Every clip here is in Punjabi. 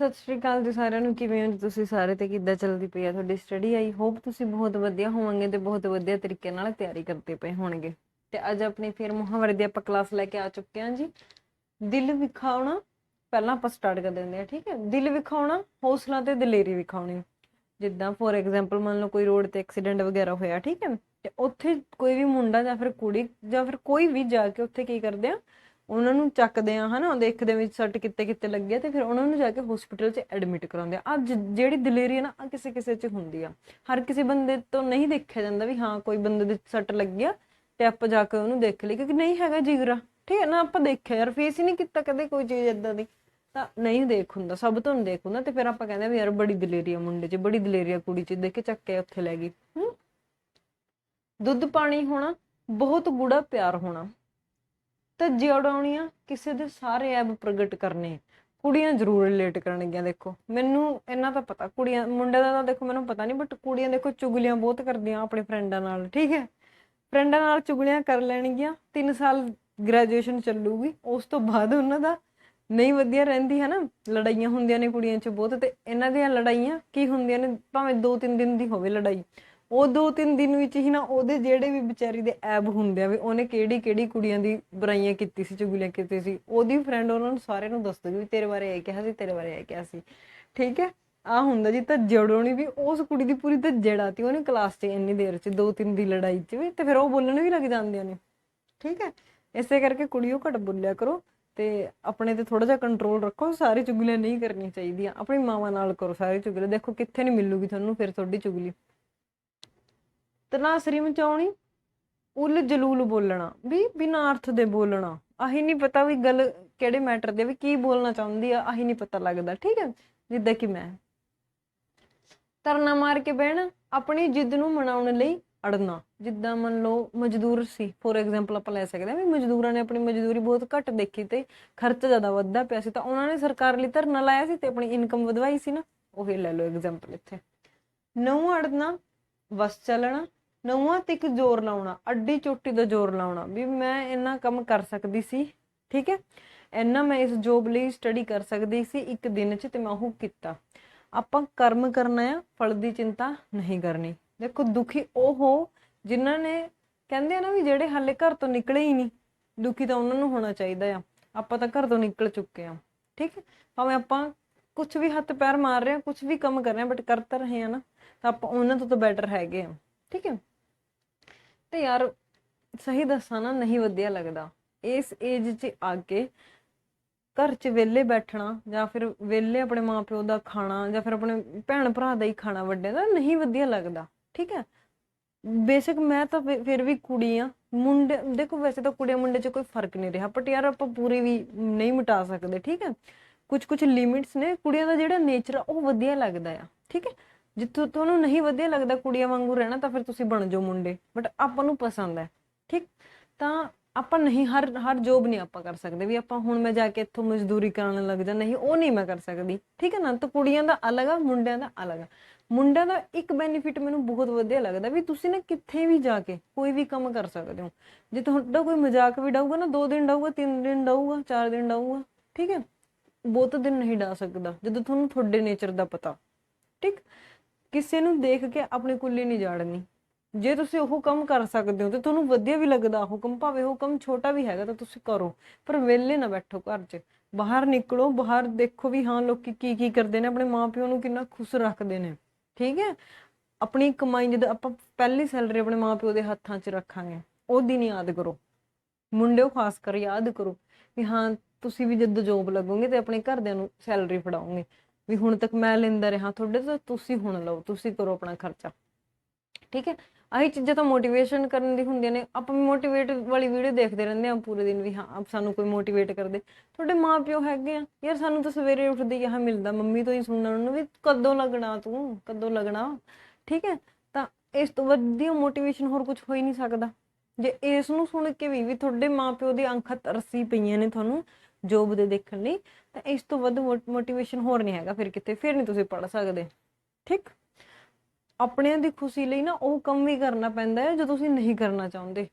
ਸਤਿ ਸ਼੍ਰੀ ਅਕਾਲ ਜੀ ਸਾਰਿਆਂ ਨੂੰ, ਕਿਵੇਂ ਹੋ ਜੀ ਤੁਸੀਂ? ਸਾਰੇ ਤੇ ਕਿੱਦਾਂ ਚੱਲਦੀ ਪਈ ਆ ਤੁਹਾਡੀ ਸਟੱਡੀ ਆਈ ਹੋਪ ਤੁਸੀਂ ਬਹੁਤ ਵਧੀਆ ਹੋਵੋਗੇ ਤੇ ਬਹੁਤ ਵਧੀਆ ਤਰੀਕੇ ਨਾਲ ਤਿਆਰੀ ਕਰਦੇ ਪਏ ਹੋਣਗੇ। ਤੇ ਅੱਜ ਆਪਣੀ ਫਿਰ ਮੁਹਾਵਰੇ ਦੀ ਆਪਾਂ ਕਲਾਸ ਲੈ ਕੇ ਆ ਚੁੱਕੇ ਹਾਂ ਜੀ। ਦਿਲ ਵਿਖਾਉਣਾ, ਪਹਿਲਾਂ ਆਪਾਂ ਸਟਾਰਟ ਕਰ ਦਿੰਦੇ ਹਾਂ, ਠੀਕ ਹੈ? ਦਿਲ ਵਿਖਾਉਣਾ, ਹੌਸਲਾ ਤੇ ਦਲੇਰੀ ਵਿਖਾਉਣੀ। ਜਿੱਦਾਂ ਫੋਰ ਐਗਜ਼ਾਮਪਲ ਮੰਨ ਲਓ ਕੋਈ ਰੋਡ ਤੇ ਐਕਸੀਡੈਂਟ ਵਗੈਰਾ ਹੋਇਆ, ਠੀਕ ਹੈ? ਤੇ ਉੱਥੇ ਕੋਈ ਵੀ ਮੁੰਡਾ ਜਾਂ ਫਿਰ ਕੁੜੀ ਜਾਂ ਫਿਰ ਕੋਈ ਵੀ ਜਾ ਕੇ ਉੱਥੇ ਕੀ ਕਰਦੇ ਆ ਉਹਨਾਂ ਨੂੰ ਚੱਕਦੇ ਆ, ਹਨਾ? ਦੇਖਦੇ ਵਿੱਚ ਸੱਟ ਕਿੱਤੇ ਕਿੱਤੇ ਲੱਗਿਆ ਤੇ ਫਿਰ ਉਹਨਾਂ ਨੂੰ ਜਾ ਕੇ ਹਸਪੀਟਲ 'ਚ ਐਡਮਿਟ ਕਰਾਉਂਦੇ ਆ। ਆ ਜਿਹੜੀ ਦਲੇਰੀ ਹੈ ਨਾ ਆ ਕਿਸੇ ਕਿਸੇ 'ਚ ਹੁੰਦੀ ਆ। ਹਰ ਕਿਸੇ ਬੰਦੇ ਤੋਂ ਨਹੀਂ ਦੇਖਿਆ ਜਾਂਦਾ ਵੀ ਹਾਂ, ਕੋਈ ਬੰਦੇ ਦੇ ਸੱਟ ਲੱਗਿਆ ਤੇ ਆਪਾਂ ਜਾ ਕੇ ਉਹਨੂੰ ਦੇਖ ਲਈ ਕਿਉਂਕਿ ਨਹੀਂ ਹੈਗਾ ਜਿਗਰਾ। ਠੀਕ ਹੈ ਨਾ, ਆਪਾਂ ਦੇਖਿਆ ਯਾਰ ਫੇਸ ਹੀ ਨਹੀਂ ਕੀਤਾ ਕਦੇ ਕੋਈ ਚੀਜ਼ ਇਦਾਂ ਦੀ। ਤਾਂ ਨਹੀਂ ਦੇਖ ਹੁੰਦਾ, ਸਭ ਤੋਂ ਨਹੀਂ ਦੇਖ ਹੁੰਦਾ ਤੇ ਫਿਰ ਆਪਾਂ ਕਹਿੰਦੇ ਵੀ ਯਾਰ ਬੜੀ ਦਲੇਰੀ ਆ ਮੁੰਡੇ 'ਚ, ਬੜੀ ਦਲੇਰੀ ਆ ਕੁੜੀ 'ਚ, ਦੇਖ ਕੇ ਚੱਕ ਕੇ ਉੱਥੇ ਲੈ ਗਈ। ਦੁੱਧ ਪਾਣੀ ਹੋਣਾ, ਬਹੁਤ ਗੂੜਾ ਪਿਆਰ ਹੋਣਾ। ਧੱਜੇ ਉਡਾਉਣੀਆਂ, ਕਿਸੇ ਦੇ ਸਾਰੇ ਐਬ ਪ੍ਰਗਟ ਕਰਨੇ। ਕੁੜੀਆਂ ਜ਼ਰੂਰ ਰਿਲੇਟ ਕਰਨਗੀਆਂ, ਦੇਖੋ। ਮੈਨੂੰ ਇਹਨਾਂ ਤਾਂ ਪਤਾ, ਕੁੜੀਆਂ, ਮੁੰਡਿਆਂ ਦਾ ਤਾਂ ਦੇਖੋ, ਮੈਨੂੰ ਪਤਾ ਨਹੀਂ ਬਟ ਕੁੜੀਆਂ ਦੇਖੋ, ਚੁਗਲੀਆਂ ਬਹੁਤ ਕਰਦੀਆਂ ਆਪਣੇ ਫਰੈਂਡਾਂ ਨਾਲ, ਠੀਕ ਹੈ? ਫਰੈਂਡਾਂ ਨਾਲ ਚੁਗਲੀਆਂ ਕਰ ਲੈਣਗੀਆਂ 3 ਸਾਲ ਗ੍ਰੈਜੂਏਸ਼ਨ ਚੱਲੂਗੀ, ਉਸ ਤੋਂ ਬਾਅਦ ਉਹਨਾਂ ਦਾ ਨਹੀਂ ਵਧੀਆ ਰਹਿੰਦੀ ਹੈ ਨਾ ਲੜਾਈਆਂ ਹੁੰਦੀਆਂ ਨੇ ਕੁੜੀਆਂ 'ਚ ਬਹੁਤ, ਤੇ ਇਹਨਾਂ ਦੀਆਂ ਲੜਾਈਆਂ ਕੀ ਹੁੰਦੀਆਂ ਨੇ? ਭਾਵੇਂ 2-3 ਦਿਨ ਦੀ ਹੋਵੇ ਲੜਾਈ। ਉਹ ਦੋ ਤਿੰਨ ਦਿਨ ਵਿੱਚ ਹੀ ਨਾ ਉਹਦੇ ਜਿਹੜੇ ਵੀ ਵਿਚਾਰੀ ਦੇ ਐਬ ਹੁੰਦੇ ਆ ਵੀ ਉਹਨੇ ਕਿਹੜੀ ਕਿਹੜੀ ਕੁੜੀਆਂ ਦੀ ਬੁਰਾਈਆਂ ਕੀਤੀ ਸੀ, ਚੁਗਲੀਆਂ ਕੀਤੀ ਸੀ, ਉਹਦੀ ਫਰੈਂਡ ਉਹਨਾਂ ਨੂੰ ਸਾਰਿਆਂ ਨੂੰ ਦੱਸ ਵੀ ਤੇਰੇ ਬਾਰੇ ਇਹ ਕਿਹਾ ਸੀ, ਤੇਰੇ ਬਾਰੇ ਇਹ ਕਿਹਾ ਸੀ। ਠੀਕ ਹੈ? ਆ ਹੁੰਦਾ ਜੀ ਤਾਂ ਜੜੋਣੀ ਵੀ ਉਸ ਕੁੜੀ ਦੀ ਪੂਰੀ ਤਾਂ ਜੜਾਤੀ ਉਹਨੇ ਕਲਾਸ 'ਚ ਇੰਨੀ ਦੇਰ 'ਚ ਦੋ ਤਿੰਨ ਦੀ ਲੜਾਈ 'ਚ ਵੀ ਤੇ ਫਿਰ ਉਹ ਬੋਲਣ ਵੀ ਲੱਗ ਜਾਂਦੀਆਂ ਨੇ ਠੀਕ ਹੈ? ਇਸੇ ਕਰਕੇ ਕੁੜੀਓ ਘੱਟ ਬੋਲਿਆ ਕਰੋ ਤੇ ਆਪਣੇ ਤੇ ਥੋੜਾ ਜਿਹਾ ਕੰਟਰੋਲ ਰੱਖੋ, ਸਾਰੀ ਚੁਗਲੀਆਂ ਨਹੀਂ ਕਰਨੀਆਂ ਚਾਹੀਦੀਆਂ। ਆਪਣੀ ਮਾਵਾਂ ਨਾਲ ਕਰੋ, ਸਾਰੀ ਚੁਗਲੀਆਂ। ਦੇਖੋ ਕਿੱਥੇ ਨਹੀਂ ਮਿਲੂਗੀ ਤੁਹਾਨੂੰ, ਫਿਰ ਤੁਹਾਡੀ ਚੁਗਲੀ। ਤਨਾਸਰੀ ਮਚਾਉਣੀ ਉਲ ਜਲੂਲ ਬੋਲਣਾ। ਵੀ ਬਿਨਾਂ ਅਰਥ ਦੇ ਬੋਲਣਾ। ਆਹੀ ਨਹੀਂ ਪਤਾ ਵੀ ਗੱਲ ਕਿਹੜੇ ਮੈਟਰ ਦੇ ਵੀ ਕੀ ਬੋਲਣਾ ਚਾਹੁੰਦੀ ਆ, ਆਹੀ ਨਹੀਂ ਪਤਾ ਲੱਗਦਾ, ਠੀਕ ਹੈ ਜਿੱਦਾਂ ਕਿ ਮੈਂ। ਤਰਨਾ ਮਾਰ ਕੇ ਬਹਿਣਾ, ਆਪਣੀ ਜਿੱਦ ਨੂੰ ਮਨਾਉਣ ਲਈ ਅੜਨਾ। ਜਿੱਦਾਂ ਮੰਨ ਲਓ ਮਜ਼ਦੂਰ ਸੀ ਫੋਰ ਐਗਜ਼ਾਮਪਲ ਆਪਾਂ ਲੈ ਸਕਦੇ ਹਾਂ ਵੀ ਮਜ਼ਦੂਰਾਂ ਨੇ ਆਪਣੀ ਮਜ਼ਦੂਰੀ ਬਹੁਤ ਘੱਟ ਦੇਖੀ ਤੇ ਖਰਚ ਜ਼ਿਆਦਾ ਵੱਧਦਾ ਪਿਆ ਸੀ, ਤਾਂ ਉਹਨਾਂ ਨੇ ਸਰਕਾਰ ਲਈ ਧਰਨਾ ਲਾਇਆ ਸੀ ਤੇ ਆਪਣੀ ਇਨਕਮ ਵਧਵਾਈ ਸੀ ਨਾ। ਉਹ ਲੈ ਲਓ ਐਗਜ਼ਾਮਪਲ ਇੱਥੇ। ਨੌ ਅੜਨਾ ਵਸ ਚੱਲਣਾ ਨੌਵਾਂ ਤੇ ਇੱਕ ਜ਼ੋਰ ਲਾਉਣਾ, ਅੱਡੀ ਚੋਟੀ ਦਾ ਜ਼ੋਰ ਲਾਉਣਾ, ਵੀ ਮੈਂ ਇੰਨਾ ਕੰਮ ਕਰ ਸਕਦੀ ਸੀ, ਠੀਕ ਹੈ? ਇੰਨਾ ਮੈਂ ਇਸ ਜੋਬ ਲਈ ਸਟੱਡੀ ਕਰ ਸਕਦੀ ਸੀ, ਇੱਕ ਦਿਨ 'ਚ ਤੇ ਮੈਂ ਉਹ ਕੀਤਾ। ਆਪਾਂ ਕਰਮ ਕਰਨਾ ਆ, ਫਲ ਦੀ ਚਿੰਤਾ ਨਹੀਂ ਕਰਨੀ। ਦੇਖੋ ਦੁਖੀ ਉਹ ਹੋ, ਜਿਨ੍ਹਾਂ ਨੇ ਕਹਿੰਦੇ ਆ ਨਾ ਵੀ ਜਿਹੜੇ ਹਾਲੇ ਘਰ ਤੋਂ ਨਿਕਲੇ ਹੀ ਨਹੀਂ, ਦੁਖੀ ਤਾਂ ਉਹਨਾਂ ਨੂੰ ਹੋਣਾ ਚਾਹੀਦਾ ਆ। ਆਪਾਂ ਤਾਂ ਘਰ ਤੋਂ ਨਿਕਲ ਚੁੱਕੇ ਆ, ਠੀਕ ਹੈ? ਭਾਵੇਂ ਆਪਾਂ ਕੁਝ ਵੀ ਹੱਥ ਪੈਰ ਮਾਰ ਰਹੇ ਆ ਕੁਝ ਵੀ ਕੰਮ ਕਰ ਰਹੇ ਆ ਬਟ ਕਰ ਤਾਂ ਰਹੇ ਆ ਨਾ, ਤਾਂ ਆਪਾਂ ਉਹਨਾਂ ਤੋਂ ਤਾਂ ਬੈਟਰ ਹੈਗੇ ਆ। ਠੀਕ ਹੈ। ਤੇ ਯਾਰ ਸਹੀ ਦੱਸਾਂ ਨਾ, ਨਹੀਂ ਵਧੀਆ ਲੱਗਦਾ। ਇਸ ਏਜ 'ਚ ਆ ਕੇ ਘਰ 'ਚ ਵਿਹਲੇ ਬੈਠਣਾ ਜਾਂ ਫਿਰ ਵਿਹਲੇ ਆਪਣੇ ਮਾਪਿਓ ਦਾ ਖਾਣਾ ਜਾਂ ਫਿਰ ਆਪਣੇ ਭੈਣ ਭਰਾ ਦਾ ਹੀ ਖਾਣਾ ਵੱਡੇ ਦਾ ਨਹੀਂ ਵਧੀਆ ਲੱਗਦਾ। ਠੀਕ ਹੈ। ਬੇਸਿਕ ਮੈਂ ਤਾਂ ਫਿਰ- ਵੀ ਕੁੜੀ ਆ ਮੁੰਡੇ, ਦੇਖੋ ਵੈਸੇ ਤਾਂ ਕੁੜੀਆਂ ਮੁੰਡੇ 'ਚ ਕੋਈ ਫ਼ਰਕ ਨਹੀਂ ਰਿਹਾ ਬਟ ਯਾਰ ਆਪਾਂ ਪੂਰੀ ਵੀ ਨਹੀਂ ਮਿਟਾ ਸਕਦੇ। ਠੀਕ ਹੈ। ਕੁਝ ਕੁਝ ਲਿਮਿਟਸ ਨੇ। ਕੁੜੀਆਂ ਦਾ ਜਿਹੜਾ ਨੇਚਰ ਆ, ਉਹ ਵਧੀਆ ਲੱਗਦਾ ਆ। ਠੀਕ ਹੈ। ਜਿੱਥੋਂ ਤੁਹਾਨੂੰ ਨਹੀਂ ਵਧੀਆ ਲੱਗਦਾ ਕੁੜੀਆਂ ਵਾਂਗੂ ਰਹਿਣਾ, ਤਾਂ ਫਿਰ ਤੁਸੀਂ ਬਣ ਜਾਓ ਮੁੰਡੇ। ਬਟ ਆਪਾਂ ਨੂੰ ਪਸੰਦ ਹੈ, ਠੀਕ? ਤਾਂ ਆਪਾਂ ਨਹੀਂ, ਹਰ ਹਰ ਜੋਬ ਨਹੀਂ ਆਪਾਂ ਕਰ ਸਕਦੇ। ਵੀ ਆਪਾਂ ਹੁਣ ਮੈਂ ਜਾ ਕੇ ਇੱਥੋਂ ਮਜ਼ਦੂਰੀ ਕਰਨ ਲੱਗ ਜਾ ਨਹੀਂ, ਉਹ ਨਹੀਂ ਮੈਂ ਕਰ ਸਕਦੀ। ਠੀਕ ਹੈ ਨਾ? ਤਾਂ ਕੁੜੀਆਂ ਦਾ ਅਲੱਗ ਆ, ਮੁੰਡਿਆਂ ਦਾ ਅਲੱਗ ਆ। ਮੁੰਡਿਆਂ ਦਾ ਇੱਕ ਬੈਨੀਫਿਟ ਮੈਨੂੰ ਬਹੁਤ ਵਧੀਆ ਲੱਗਦਾ ਵੀ ਤੁਸੀਂ ਨਾ ਕਿੱਥੇ ਵੀ ਜਾ ਕੇ ਕੋਈ ਵੀ ਕੰਮ ਕਰ ਸਕਦੇ ਹੋ। ਜੇ ਤੁਹਾਡਾ ਕੋਈ ਮਜ਼ਾਕ ਵੀ ਡਾਊਗਾ ਨਾ, ਦੋ ਦਿਨ ਡਾਊਗਾ, ਤਿੰਨ ਦਿਨ ਡਾਊਗਾ, ਚਾਰ ਦਿਨ ਡਾਊਗਾ, ਠੀਕ ਹੈ? ਬਹੁਤ ਦਿਨ ਨਹੀਂ ਡਾ ਸਕਦਾ, ਜਦੋਂ ਤੁਹਾਨੂੰ ਤੁਹਾਡੇ ਨੇਚਰ ਦਾ ਪਤਾ। ਠੀਕ? ਕਿਸੇ ਨੂੰ ਦੇਖ ਕੇ ਆਪਣੀ ਕੁੱਲੀ ਨਹੀਂ ਜਾੜਨੀ। ਜੇ ਤੁਸੀਂ ਉਹ ਕੰਮ ਕਰ ਸਕਦੇ ਹੋ ਤੇ ਤੁਹਾਨੂੰ ਵਧੀਆ ਵੀ ਲੱਗਦਾ, ਉਹ ਕੰਮ ਭਾਵੇਂ ਉਹ ਕੰਮ ਛੋਟਾ ਵੀ ਹੈਗਾ ਤਾਂ ਤੁਸੀਂ ਕਰੋ, ਪਰ ਵਿਹਲੇ ਨਾ ਬੈਠੋ ਘਰ 'ਚ। ਬਾਹਰ ਨਿਕਲੋ, ਬਾਹਰ ਦੇਖੋ ਵੀ ਹਾਂ ਲੋਕੀ ਕੀ ਕੀ ਕਰਦੇ ਨੇ, ਆਪਣੇ ਮਾਪਿਓ ਨੂੰ ਕਿੰਨਾ ਖੁਸ਼ ਰੱਖਦੇ ਨੇ। ਠੀਕ ਹੈ? ਆਪਣੀ ਕਮਾਈ ਜਦੋਂ ਆਪਾਂ ਪਹਿਲੀ ਸੈਲਰੀ ਆਪਣੇ ਮਾਪਿਓ ਦੇ ਹੱਥਾਂ 'ਚ ਰੱਖਾਂਗੇ ਉਹ ਦਿਨ ਯਾਦ ਕਰੋ। ਮੁੰਡਿਓ ਖਾਸ ਕਰ ਯਾਦ ਕਰੋ ਵੀ ਹਾਂ ਤੁਸੀਂ ਵੀ ਜਦੋਂ ਜੋਬ ਲੱਗੋਗੇ ਤੇ ਆਪਣੇ ਘਰਦਿਆਂ ਨੂੰ ਸੈਲਰੀ ਫੜਾਓਗੇ। ਵੀ ਹੁਣ ਤੱਕ ਮੈਂ ਲੈਂਦਾ ਰਿਹਾ, ਤੁਹਾਡੇ ਤੋਂ ਤੁਸੀਂ ਹੁਣ ਲਓ, ਤੁਸੀਂ ਕਰੋ ਆਪਣਾ ਖਰਚਾ। ਠੀਕ ਹੈ? ਆਹੀ ਚੀਜ਼ਾਂ ਤਾਂ ਮੋਟੀਵੇਸ਼ਨ ਕਰਨ ਦੀ ਹੁੰਦੀਆਂ ਨੇ। ਆਪਾਂ ਮੋਟੀਵੇਟ ਵਾਲੀ ਵੀਡੀਓ ਦੇਖਦੇ ਰਹਿੰਦੇ ਆ ਪੂਰੇ ਦਿਨ ਵੀ, ਹਾਂ, ਆਪ ਸਾਨੂੰ ਕੋਈ ਮੋਟੀਵੇਟ ਕਰਦੇ। ਤੁਹਾਡੇ ਮਾਪਿਓ ਹੈਗੇ ਆ। ਯਾਰ ਸਾਨੂੰ ਤਾਂ ਸਵੇਰੇ ਉੱਠਦੇ ਹੀ ਆਹ ਮਿਲਦਾ, ਮੰਮੀ ਤੋਂ ਹੀ ਸੁਣਨ ਨੂੰ ਵੀ ਕਦੋਂ ਲੱਗਣਾ ਤੂੰ? ਕਦੋਂ ਲੱਗਣਾ? ਠੀਕ ਹੈ? ਤਾਂ ਇਸ ਤੋਂ ਵਧੀਆ ਮੋਟੀਵੇਸ਼ਨ ਹੋਰ ਕੁਝ ਹੋ ਹੀ ਨਹੀਂ ਸਕਦਾ। ਜੇ ਇਸ ਨੂੰ ਸੁਣ ਕੇ ਵੀ ਵੀ ਤੁਹਾਡੇ ਮਾਪਿਓ ਦੀ ਅੱਖਾਂ ਤਰਸੀ ਪਈਆਂ ਨੇ ਤੁਹਾਨੂੰ ਜੋਬ ਦੇ ਦੇਖਣ ਲਈ, ਤਾਂ ਇਸ ਤੋਂ ਵੱਧ ਮੋਟੀਵੇਸ਼ਨ ਹੋਰ ਨਹੀਂ ਹੈਗਾ ਫਿਰ ਕਿਤੇ, ਫਿਰ ਨਹੀਂ ਤੁਸੀਂ ਪੜ ਸਕਦੇ। ਠੀਕ? ਆਪਣਿਆਂ ਦੀ ਖੁਸ਼ੀ ਲਈ ਨਾ ਉਹ ਕੰਮ ਵੀ ਕਰਨਾ ਪੈਂਦਾ ਹੈ, ਜੋ ਤੁਸੀਂ ਨਹੀਂ ਕਰਨਾ ਚਾਹੁੰਦੇ।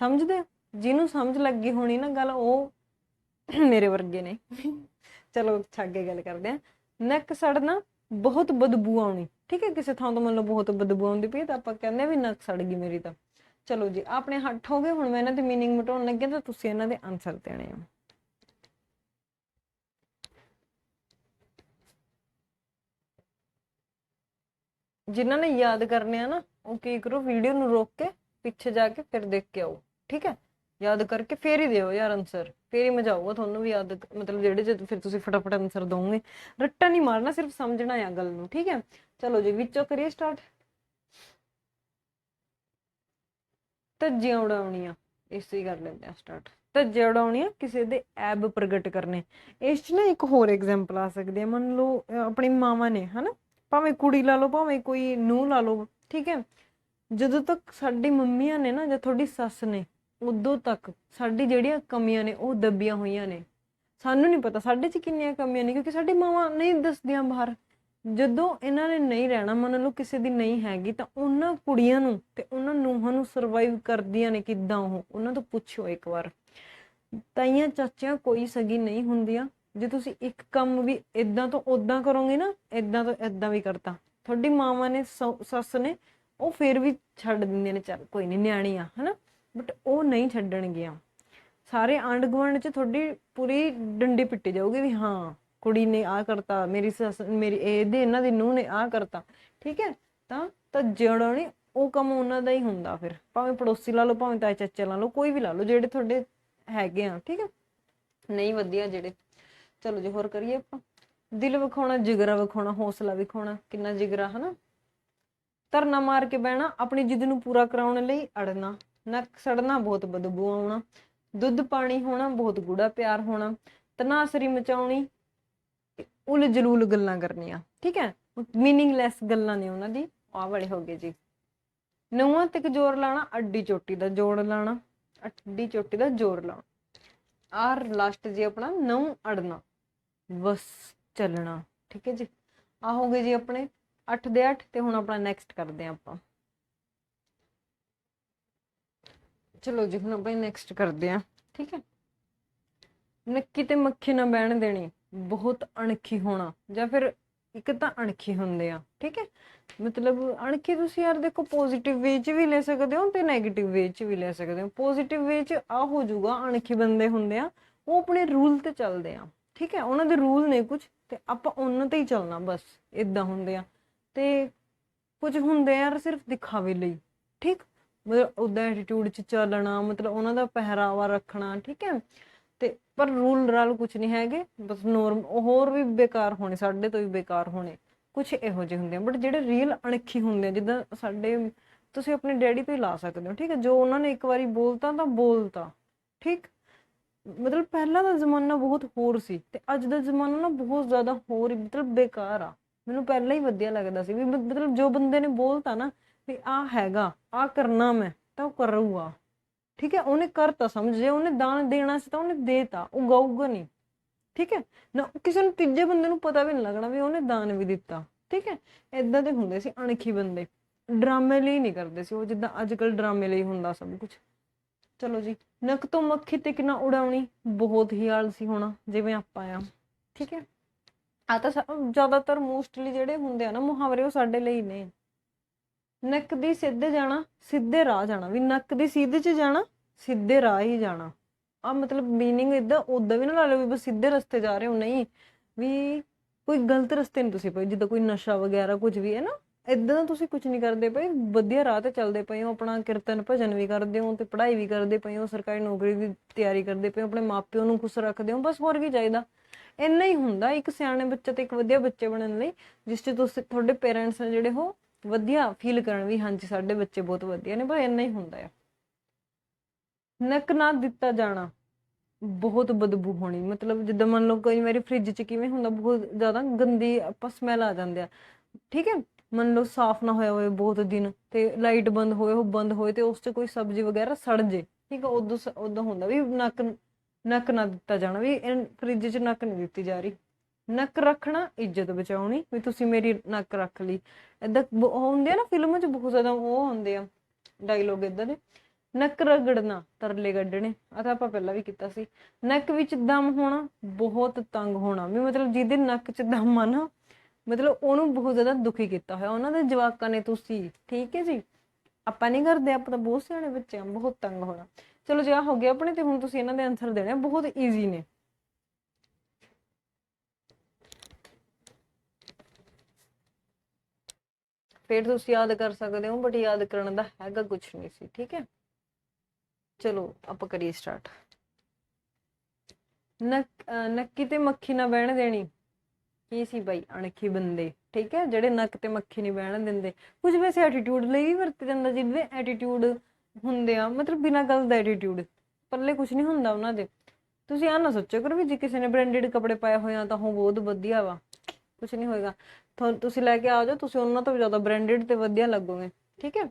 ਸਮਝਦੇ ਜਿਹਨੂੰ ਸਮਝ ਲੱਗੀ ਹੋਣੀ ਨਾ ਗੱਲ, ਉਹ ਮੇਰੇ ਵਰਗੇ ਨੇ। ਚਲੋ ਛੱਡ ਗੱਲ ਕਰਦੇ ਆ ਨੱਕ ਸੜਨਾ ਬਹੁਤ ਬਦਬੂ ਆਉਣੀ। ਠੀਕ ਹੈ, ਕਿਸੇ ਥਾਂ ਤੋਂ ਮੰਨ ਲਓ ਬਹੁਤ ਬਦਬੂ ਆਉਂਦੀ ਪਈ ਤਾਂ ਆਪਾਂ ਕਹਿੰਦੇ ਵੀ ਨੱਕ ਸੜ ਗਈ ਮੇਰੀ ਤਾਂ। ਚਲੋ ਜੀ ਆਪਣੇ ਹੱਥ ਹੋ ਗਏ ਹੁਣ ਮੈਂ ਇਹਨਾਂ ਦੇ मीनिंग ਮਿਟਾਉਣ ਲੱਗੀ ਹਾਂ ਤਾਂ ਤੁਸੀਂ ਇਹਨਾਂ ਦੇ ਆਨਸਰ ਦੇਣੇ ਆ ਜਿਨ੍ਹਾਂ ਨੇ ਯਾਦ ਕਰਨੇ ਆ ਨਾ ਉਹ ਕੀ ਕਰੋ ਵੀਡੀਓ ਨੂੰ ਰੋਕ ਕੇ ਪਿੱਛੇ ਜਾ ਕੇ ਫਿਰ ਦੇਖ ਕੇ ਆਓ ਠੀਕ ਹੈ ਯਾਦ ਕਰਕੇ ਫੇਰ ਹੀ ਦਿਓ ਯਾਰ ਆਨਸਰ ਫੇਰ ਹੀ ਮਜ਼ਾ ਆਊਗਾ ਤੁਹਾਨੂੰ ਵੀ ਯਾਦ ਮਤਲਬ ਜਿਹੜੇ ਜਦ ਫਿਰ ਤੁਸੀਂ ਫਟਾਫਟ ਆਨਸਰ ਦੋਗੇ ਰੱਟਾ ਨਹੀਂ ਮਾਰਨਾ ਸਿਰਫ ਸਮਝਣਾ ਆ ਗੱਲ ਨੂੰ ਠੀਕ ਹੈ ਚਲੋ ਜੀ ਵਿੱਚੋਂ ਕਰੀਏ ਸਟਾਰਟ ਧੱਜੀਆਂ ਉਡਾਉਣੀਆਂ, ਇਸ ਕਰ ਲੈਂਦੇ ਆ ਸਟਾਰਟ ਧੱਜੀਆਂ ਉਡਾਉਣੀਆਂ ਕਿਸੇ ਦੇ ਐਬ ਪ੍ਰਗਟ ਕਰਨੇ। ਇਸ 'ਚ ਨਾ ਇੱਕ ਹੋਰ ਐਗਜ਼ਾਮਪਲ ਆ ਸਕਦੀ ਹੈ ਮੰਨ ਲਓ ਆਪਣੀ ਮਾਵਾਂ ਨੇ, ਹਨਾ? ਭਾਵੇਂ ਕੁੜੀ ਲਾ ਲਓ, ਭਾਵੇਂ ਕੋਈ ਨੂੰਹ ਲਾ ਲਓ, ਠੀਕ ਹੈ? ਜਦੋਂ ਤੱਕ ਸਾਡੀ ਮੰਮੀਆਂ ਨੇ ਨਾ, ਜਾਂ ਤੁਹਾਡੀ ਸੱਸ ਨੇ, ਉਦੋਂ ਤੱਕ ਸਾਡੀ ਜਿਹੜੀਆਂ ਕਮੀਆਂ ਨੇ, ਉਹ ਦੱਬੀਆਂ ਹੋਈਆਂ ਨੇ। ਸਾਨੂੰ ਨਹੀਂ ਪਤਾ, ਸਾਡੇ 'ਚ ਕਿੰਨੀਆਂ ਕਮੀਆਂ ਨੇ, ਕਿਉਂਕਿ ਸਾਡੀ ਮਾਵਾਂ ਨਹੀਂ ਦੱਸਦੀਆਂ ਬਾਹਰ। ਜਦੋਂ ਇਹਨਾਂ ਨੇ ਨਹੀਂ ਰਹਿਣਾ, ਮੰਨ ਲਓ ਕਿਸੇ ਦੀ ਨਹੀਂ ਹੈਗੀ, ਤਾਂ ਉਹਨਾਂ ਕੁੜੀਆਂ ਨੂੰ ਤੇ ਉਹਨਾਂ ਨੂੰਹਾਂ ਨੂੰ ਸਰਵਾਈਵ ਕਰਦੀਆਂ ਨੇ ਕਿੱਦਾਂ ਉਹ? ਉਹਨਾਂ ਤੋਂ ਪੁੱਛੋ ਇੱਕ ਵਾਰ। ਤਾਈਆਂ ਚਾਚੀਆਂ ਕੋਈ ਸਗੀ ਨਹੀਂ ਹੁੰਦੀਆਂ। ਜੇ ਤੁਸੀਂ ਇੱਕ ਕੰਮ ਵੀ ਇਦਾਂ ਤੋਂ ਉਦਾਂ ਕਰੋਗੇ ਨਾ ਇਦਾਂ ਤੋਂ ਇਦਾਂ ਵੀ ਕਰਤਾ। ਤੁਹਾਡੀ ਮਾਵਾਂ ਨੇ ਸੱਸ ਨੇ, ਉਹ ਫੇਰ ਵੀ ਛੱਡ ਦਿੰਦੇ ਨੇ, ਚੱਲ ਕੋਈ ਨਹੀਂ ਨਿਆਣੀ ਆ ਹਨਾ? ਬਟ ਉਹ ਨਹੀਂ ਛੱਡਣਗੀਆਂ। ਸਾਰੇ ਆਂਢ ਗੁਆਂਢ 'ਚ ਤੁਹਾਡੀ ਪੂਰੀ ਡੰਡੀ ਪਿੱਟੀ ਜਾਊਗੀ ਵੀ ਹਾਂ ਕੁੜੀ ਨੇ ਆ ਕਰਤਾ, ਮੇਰੀ ਸੱਸ, ਮੇਰੀ, ਇਹਦੇ, ਇਹਨਾਂ ਦੀ ਨੂੰਹ ਨੇ ਆ ਕਰਤਾ। ਠੀਕ ਹੈ? ਤਾਂ ਤਾਂ ਜਿਹੜਾ ਨਹੀਂ, ਉਹ ਕੰਮ ਉਹਨਾਂ ਦਾ ਹੀ ਹੁੰਦਾ ਫਿਰ। ਭਾਵੇਂ ਪੜੋਸੀ ਲਾ ਲਓ, ਭਾਵੇਂ ਤਾਏ ਚਾਚੇ ਲਾ ਲਓ, ਕੋਈ ਵੀ ਲਾ ਲਓ, ਜਿਹੜੇ ਤੁਹਾਡੇ ਹੈਗੇ ਆ, ਠੀਕ ਹੈ? ਨਹੀਂ ਵਧੀਆ ਜਿਹੜੇ। ਚਲੋ ਜੀ, ਹੋਰ ਕਰੀਏ ਆਪਾਂ। ਦਿਲ ਵਿਖਾਉਣਾ, ਜਿਗਰਾ ਵਿਖਾਉਣਾ, ਹੌਸਲਾ ਵਿਖਾਉਣਾ, ਕਿੰਨਾ ਜਿਗਰਾ, ਹਨਾ? ਧਰਨਾ ਮਾਰ ਕੇ ਬਹਿਣਾ, ਆਪਣੀ ਜਿੱਦ ਨੂੰ ਪੂਰਾ ਕਰਾਉਣ ਲਈ ਅੜਨਾ। ਨੱਕ ਸੜਨਾ, ਬਹੁਤ ਬਦਬੂ ਆਉਣਾ। ਦੁੱਧ ਪਾਣੀ ਹੋਣਾ, ਬਹੁਤ ਗੂੜਾ ਪਿਆਰ ਹੋਣਾ। ਤਨਾਸਰੀ ਮਚਾਉਣੀ ਉਲ ਜਲੂਲ ਗੱਲਾਂ ਕਰਨੀਆਂ, ਠੀਕ ਹੈ? ਮੀਨਿੰਗਲੈਸ ਗੱਲਾਂ ਨੇ ਉਹਨਾਂ ਦੀ, ਆਹ ਵਾਲੇ ਹੋ ਗਏ ਜੀ। ਨੌਵਾਂ ਤੱਕ ਜ਼ੋਰ ਲਾਣਾ ਅੱਡੀ ਚੋਟੀ ਦਾ ਜੋੜ ਲਾਣਾ ਅੱਡੀ ਚੋਟੀ ਦਾ ਜ਼ੋਰ ਲਾਉਣਾ। ਆਰ ਲਾਸਟ ਜੀ ਆਪਣਾ ਨੌ ਅੜਨਾ ਵਸ ਚੱਲਣਾ, ਠੀਕ ਹੈ ਜੀ? ਆ ਹੋ ਗਏ ਜੀ ਆਪਣੇ 8 ਦੇ 8 ਤੇ ਹੁਣ ਆਪਣਾ ਨੈਕਸਟ ਕਰਦੇ ਹਾਂ ਆਪਾਂ। ਚਲੋ ਜੀ, ਹੁਣ ਆਪਾਂ ਨੈਕਸਟ ਕਰਦੇ ਹਾਂ, ਠੀਕ ਹੈ? ਨੱਕੀ ਤੇ ਮੱਖੀ ਨਾ ਬਹਿਣ ਦੇਣੀ। ਬਹੁਤ ਅਣਖੀ ਹੋਣਾ ਜਾਂ ਫਿਰ ਇੱਕ ਤਾਂ ਅਣਖੀ ਹੁੰਦੇ ਆ, ਠੀਕ ਹੈ? ਮਤਲਬ ਅਣਖੀ ਤੁਸੀਂ ਯਾਰ ਦੇਖੋ ਪੋਜ਼ਿਟਿਵ ਵੇ 'ਚ ਵੀ ਲੈ ਸਕਦੇ ਹੋ ਤੇ 네ਗੇਟਿਵ ਵੇ 'ਚ ਵੀ ਲੈ ਸਕਦੇ ਹੋ। ਪੋਜ਼ਿਟਿਵ ਵੇ 'ਚ ਆ ਹੋ ਜਾਊਗਾ, ਅਣਖੀ ਬੰਦੇ ਹੁੰਦੇ ਆ, ਉਹ ਆਪਣੇ ਰੂਲ ਤੇ ਚੱਲਦੇ ਆ, ਠੀਕ ਹੈ? ਉਹਨਾਂ ਦੇ ਰੂਲ ਨੇ ਕੁਝ ਤੇ ਆਪਾਂ ਉਹਨਾਂ ਤੇ ਹੀ ਚੱਲਣਾ ਬਸ ਇਦਾਂ ਹੁੰਦੇ ਆ। ਤੇ ਕੁਝ ਹੁੰਦੇ ਯਾਰ ਸਿਰਫ ਦਿਖਾਵੇ ਲਈ, ਠੀਕ? ਮਤਲਬ ਉਦਾਂ ਐਟੀਟਿਊਡ 'ਚ ਚੱਲਣਾ, ਮਤਲਬ ਉਹਨਾਂ ਦਾ ਪਹਿਰਾਵਾ ਰੱਖਣਾ, ਠੀਕ ਹੈ? ਤੇ ਪਰ ਰੂਲ ਰਾਲ ਕੁਝ ਨਹੀਂ ਹੈਗੇ, ਬਸ ਨੋਰਮ ਹੋਰ ਵੀ ਬੇਕਾਰ ਹੋਣੇ, ਸਾਡੇ ਤੋਂ ਵੀ ਬੇਕਾਰ ਹੋਣੇ ਕੁਝ ਇਹੋ ਜਿਹੇ ਹੁੰਦੇ ਆ। ਬਟ ਜਿਹੜੇ ਰੀਅਲ ਅਣਖੀ ਹੁੰਦੇ ਆ, ਜਿੱਦਾਂ ਸਾਡੇ, ਤੁਸੀਂ ਆਪਣੇ ਡੈਡੀ ਤੋਂ ਹੀ ਲਾ ਸਕਦੇ ਹੋ, ਠੀਕ ਹੈ? ਜੋ ਉਹਨਾਂ ਨੇ ਇੱਕ ਵਾਰੀ ਬੋਲਤਾ ਤਾਂ ਬੋਲਤਾ, ਠੀਕ? ਮਤਲਬ ਪਹਿਲਾਂ ਦਾ ਜ਼ਮਾਨਾ ਬਹੁਤ ਹੋਰ ਸੀ ਤੇ ਅੱਜ ਦਾ ਜ਼ਮਾਨਾ ਨਾ ਬਹੁਤ ਜ਼ਿਆਦਾ ਹੋਰ, ਮਤਲਬ ਬੇਕਾਰ ਆ। ਮੈਨੂੰ ਪਹਿਲਾਂ ਹੀ ਵਧੀਆ ਲੱਗਦਾ ਸੀ ਵੀ ਮਤਲਬ ਜੋ ਬੰਦੇ ਨੇ ਬੋਲਤਾ ਨਾ ਵੀ ਆ ਹੈਗਾ ਆ ਕਰਨਾ ਮੈਂ, ਤਾਂ ਉਹ ਕਰੂਗਾ। ਠੀਕ ਹੈ, ਉਹਨੇ ਕਰਤਾ ਸਮਝ, ਜੇ ਉਹਨੇ ਦਾਨ ਦੇਣਾ ਸੀ ਤਾਂ ਉਹਨੇ ਦੇਤਾ, ਉਹ ਗਾਊਗਾ ਨਹੀਂ। ਠੀਕ ਹੈ, ਨਾ ਕਿਸੇ ਨੂੰ ਤੀਜੇ ਬੰਦੇ ਨੂੰ ਪਤਾ ਵੀ ਨਹੀਂ ਲੱਗਣਾ ਵੀ ਉਹਨੇ ਦਾਨ ਵੀ ਦਿੱਤਾ। ਠੀਕ ਹੈ ਇਦਾਂ ਦੇ ਹੁੰਦੇ ਸੀ ਅਣਖੀ ਬੰਦੇ। ਡਰਾਮੇ ਲਈ ਨਹੀਂ ਕਰਦੇ ਸੀ ਉਹ, ਜਿੱਦਾਂ ਅੱਜ ਕੱਲ ਡਰਾਮੇ ਲਈ ਹੁੰਦਾ ਸਭ ਕੁਝ ਚਲੋ ਜੀ, ਨੱਕ ਤੋਂ ਮੱਖੀ ਤੱਕ ਨਾ ਉਡਾਉਣੀ, ਬਹੁਤ ਹੀ ਆਲਸੀ ਹੋਣਾ, ਜਿਵੇਂ ਆਪਾਂ ਆ। ਠੀਕ ਹੈ, ਆ ਤਾਂ ਜ਼ਿਆਦਾਤਰ ਮੋਸਟਲੀ ਜਿਹੜੇ ਹੁੰਦੇ ਆ ਨਾ ਮੁਹਾਵਰੇ ਉਹ ਸਾਡੇ ਲਈ ਨੇ। ਨੱਕ ਦੀ ਸਿੱਧੇ ਜਾਣਾ, ਸਿੱਧੇ ਰਾਹ ਜਾਣਾ, ਵੀ ਨੱਕ ਦੀ ਸਿੱਧੇ 'ਚ ਜਾਣਾ ਸਿੱਧੇ ਰਾਹ ਹੀ ਜਾਣਾ। ਆ ਮਤਲਬ ਮੀਨਿੰਗ ਇਦਾਂ ਉਦਾਂ ਵੀ ਨਾ ਲਾ ਲਓ ਵੀ ਬਸ ਸਿੱਧੇ ਰਸਤੇ ਜਾ ਰਹੇ ਹੋ, ਨਹੀਂ। ਵੀ ਕੋਈ ਗਲਤ ਰਸਤੇ ਨਹੀਂ ਤੁਸੀਂ ਪਏ, ਜਿੱਦਾਂ ਕੋਈ ਨਸ਼ਾ ਵਗੈਰਾ ਕੁਝ ਵੀ, ਹੈ ਨਾ? ਇਦਾਂ ਦਾ ਤੁਸੀਂ ਕੁਝ ਨਹੀਂ ਕਰਦੇ ਪਏ, ਵਧੀਆ ਰਾਹ ਤੇ ਚੱਲਦੇ ਪਏ ਹੋ, ਆਪਣਾ ਕੀਰਤਨ ਭਜਨ ਵੀ ਕਰਦੇ ਹੋ ਤੇ ਪੜ੍ਹਾਈ ਵੀ ਕਰਦੇ ਪਏ ਹੋ, ਸਰਕਾਰੀ ਨੌਕਰੀ ਦੀ ਤਿਆਰੀ ਕਰਦੇ ਪਏ ਹੋ, ਆਪਣੇ ਮਾਪਿਓ ਨੂੰ ਖੁਸ਼ ਰੱਖਦੇ ਹੋ, ਬਸ ਹੋਰ ਕੀ ਚਾਹੀਦਾ। ਇੰਨਾ ਹੀ ਹੁੰਦਾ, ਇੱਕ ਸਿਆਣੇ ਬੱਚੇ ਤੇ ਇੱਕ ਵਧੀਆ ਬੱਚੇ ਬਣਨ ਲਈ, ਜਿਸ ਤੇ ਤੁਸੀਂ, ਤੁਹਾਡੇ ਪੇਰੈਂਟਸ ਨੇ ਜਿਹੜੇ ਹੋ ਵਧੀਆ ਫੀਲ ਕਰਨ ਵੀ, ਹਾਂਜੀ, ਸਾਡੇ ਬੱਚੇ ਬਹੁਤ ਵਧੀਆ ਨੇ ਪਰ ਇੰਨਾ ਹੀ ਹੁੰਦਾ ਆ। ਨੱਕ ਨਾ ਦਿੱਤਾ ਜਾਣਾ। ਬਹੁਤ ਬਦਬੂ ਹੋਣੀ। ਮਤਲਬ ਜਿੱਦਾਂ ਮੰਨ ਲਓ ਕਈ ਵਾਰੀ ਫ੍ਰਿਜ 'ਚ ਕਿਵੇਂ ਹੁੰਦਾ, ਬਹੁਤ ਜ਼ਿਆਦਾ ਗੰਦੀ ਆਪਾਂ ਸਮੈਲ ਆ ਜਾਂਦੇ ਆ। ਠੀਕ ਹੈ? ਮੰਨ ਲਓ ਸਾਫ਼ ਨਾ ਹੋਇਆ ਹੋਵੇ ਬਹੁਤ ਦਿਨ ਤੇ ਲਾਈਟ ਬੰਦ ਹੋਵੇ, ਉਹ ਬੰਦ ਹੋਏ ਤੇ ਉਸ 'ਚ ਕੋਈ ਸਬਜ਼ੀ ਵਗੈਰਾ ਸੜ ਜੇ। ਠੀਕ ਹੈ? ਉਦੋਂ ਉਦੋਂ ਹੁੰਦਾ ਵੀ ਨੱਕ ਨੱਕ ਨਾ ਦਿੱਤਾ ਜਾਣਾ ਵੀ ਫ੍ਰਿਜ 'ਚ ਨੱਕ ਨਹੀਂ ਦਿੱਤੀ ਜਾ ਰਹੀ। ਨੱਕ ਰੱਖਣਾ, ਇੱਜ਼ਤ ਬਚਾਉਣੀ ਵੀ ਤੁਸੀਂ ਮੇਰੀ ਨੱਕ ਰੱਖ ਲਈ। ਏਦਾਂ ਬ- ਹੁੰਦੇ ਆ ਨਾ ਫਿਲਮ 'ਚ ਬਹੁਤ ਜ਼ਿਆਦਾ ਉਹ ਹੁੰਦੇ ਆ। ਡਾਇਲੋਗ ਇਦਾਂ ਦੇ। ਨੱਕ ਰਗੜਨਾ ਤਰਲੇ ਕੱਢਣੇ ਆ ਤਾਂ ਆਪਾਂ ਪਹਿਲਾਂ ਵੀ ਕੀਤਾ ਸੀ। ਨੱਕ ਵਿੱਚ ਦਮ ਹੋਣਾ ਬਹੁਤ ਤੰਗ ਹੋਣਾ, ਵੀ ਮਤਲਬ ਜਿਹਦੇ ਨੱਕ 'ਚ ਦਮ ਆ ਨਾ, ਮਤਲਬ ਉਹਨੂੰ ਬਹੁਤ ਜ਼ਿਆਦਾ ਦੁਖੀ ਕੀਤਾ ਹੋਇਆ। ਉਹਨਾਂ ਦੇ ਜਵਾਕਾਂ ਨੇ ਤੁਸੀਂ, ਠੀਕ ਹੈ ਜੀ? ਆਪਾਂ ਨਹੀਂ ਕਰਦੇ, ਆਪਾਂ ਤਾਂ ਬਹੁਤ ਸਿਆਣੇ ਬੱਚੇ ਆ, ਬਹੁਤ ਤੰਗ ਹੋਣਾ। ਚਲੋ ਜੀ ਆ ਹੋ ਗਿਆ ਆਪਣੇ ਤੇ, ਹੁਣ ਤੁਸੀਂ ਇਹਨਾਂ ਦੇ ਆਨਸਰ ਦੇਣੇ ਆ, ਬਹੁਤ ਈਜ਼ੀ ਨੇ। ਫਿਰ ਤੁਸੀਂ ਯਾਦ ਕਰ ਸਕਦੇ ਹੋ ਬਟ ਯਾਦ ਕਰਨ ਦਾ ਹੈਗਾ ਕੁਝ ਨਹੀਂ ਸੀ, ਠੀਕ ਹੈ? ਚਲੋ, ਆਪਾਂ ਕਰੀਏ ਸਟਾਰਟ ਨੱਕੀ ਤੇ ਮੱਖੀ ਨਾ ਬਹਿਣ ਦੇਣੀ। ਕੀ ਸੀ ਬਾਈ, ਅਣਖੀ ਬੰਦੇ, ਠੀਕ ਹੈ? ਜਿਹੜੇ ਨੱਕ ਤੇ ਮੱਖੀ ਨਹੀਂ ਬਹਿਣ ਦਿੰਦੇ। ਕੁਝ ਵੈਸੇ ਐਟੀਟਿਊਡ ਲਈ ਵੀ ਵਰਤੇ ਜਾਂਦਾ ਜਿਹਦੇ ਐਟੀਟਿਊਡ ਹੁੰਦੇ ਆ। ਮਤਲਬ ਬਿਨਾਂ ਗੱਲ ਦਾ ਐਟੀਟਿਊਡ ਪੱਲੇ ਕੁਝ ਨਹੀਂ ਹੁੰਦਾ ਉਹਨਾਂ ਦੇ। ਤੁਸੀਂ ਆ ਨਾ ਸੋਚੋ ਕਰੋ ਵੀ ਜੇ ਕਿਸੇ ਨੇ ਬ੍ਰਾਂਡਡ ਕੱਪੜੇ ਪਾਏ ਹੋਏ ਆ, ਤਾਂ ਉਹ ਬਹੁਤ ਵਧੀਆ ਵਾ। ਕੁਝ ਨਹੀਂ ਹੋਏਗਾ। ਤੁਸੀਂ ਲੈ ਕੇ ਆ ਜਾਓ, ਤੁਸੀਂ ਉਹਨਾਂ ਤੋਂ ਵੀ ਜ਼ਿਆਦਾ ਬ੍ਰਾਂਡਡ ਤੇ ਵਧੀਆ ਲੱਗੋਗੇ, ਠੀਕ ਹੈ?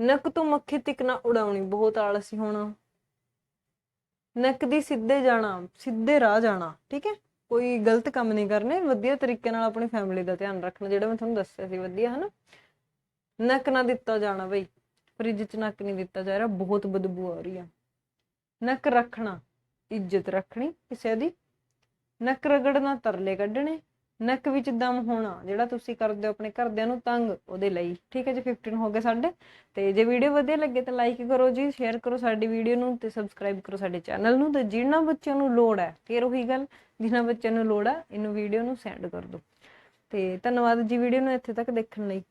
ਨੱਕ ਤੋਂ ਮੱਖੀ ਤਿਕ ਨਾ ਉਡਾਉਣੀ, ਬਹੁਤ ਆਲਸੀ ਹੋਣਾ। ਨੱਕ ਦੀ ਸਿੱਧੇ ਜਾਣਾ, ਸਿੱਧੇ ਰਾਹ ਜਾਣਾ, ਠੀਕ ਹੈ? ਕੋਈ ਗਲਤ ਕੰਮ ਨਹੀਂ ਕਰਨੇ, ਵਧੀਆ ਤਰੀਕੇ ਨਾਲ ਆਪਣੀ ਫੈਮਿਲੀ ਦਾ ਧਿਆਨ ਰੱਖਣਾ, ਜਿਹੜਾ ਮੈਂ ਤੁਹਾਨੂੰ ਦੱਸਿਆ ਸੀ, ਵਧੀਆ, ਹਨਾ? ਨੱਕ ਨਾ ਦਿੱਤਾ ਜਾਣਾ ਬਈ ਫ੍ਰਿਜ 'ਚ ਨੱਕ ਨਹੀਂ ਦਿੱਤਾ ਜਾ ਰਿਹਾ, ਬਹੁਤ ਬਦਬੂ ਆ ਰਹੀ ਆ। ਨੱਕ ਰੱਖਣਾ, ਇੱਜ਼ਤ ਰੱਖਣੀ, ਕਿਸੇ ਦੀ। ਨੱਕ ਰਗੜਨਾ, ਤਰਲੇ ਕੱਢਣੇ ਨੱਕ ਵਿੱਚ ਦਮ ਹੋਣਾ, ਜਿਹੜਾ ਤੁਸੀਂ ਕਰਦੇ ਹੋ ਆਪਣੇ ਘਰਦਿਆਂ ਨੂੰ ਤੰਗ, ਉਹਦੇ ਲਈ। ਠੀਕ ਹੈ ਜੀ 15 ਹੋ ਗਏ ਸਾਡੇ। ਤੇ ਜੇ ਵੀਡੀਓ ਵਧੀਆ ਲੱਗੇ ਤਾਂ ਲਾਈਕ ਕਰੋ ਜੀ ਸ਼ੇਅਰ ਕਰੋ ਸਾਡੀ ਵੀਡੀਓ ਨੂੰ ਤੇ ਸਬਸਕ੍ਰਾਈਬ ਕਰੋ ਸਾਡੇ ਚੈਨਲ ਨੂੰ। ਤੇ ਜਿਨ੍ਹਾਂ ਬੱਚਿਆਂ ਨੂੰ ਲੋੜ ਹੈ, ਫੇਰ ਉਹੀ ਗੱਲ ਜਿਨ੍ਹਾਂ ਬੱਚਿਆਂ ਨੂੰ ਲੋੜ ਹੈ, ਇਹਨੂੰ ਵੀਡੀਓ ਨੂੰ ਸੈਂਡ ਕਰ ਦਿਓ। ਤੇ ਧੰਨਵਾਦ ਜੀ ਵੀਡੀਓ ਨੂੰ ਇੱਥੇ ਤੱਕ ਦੇਖਣ ਲਈ।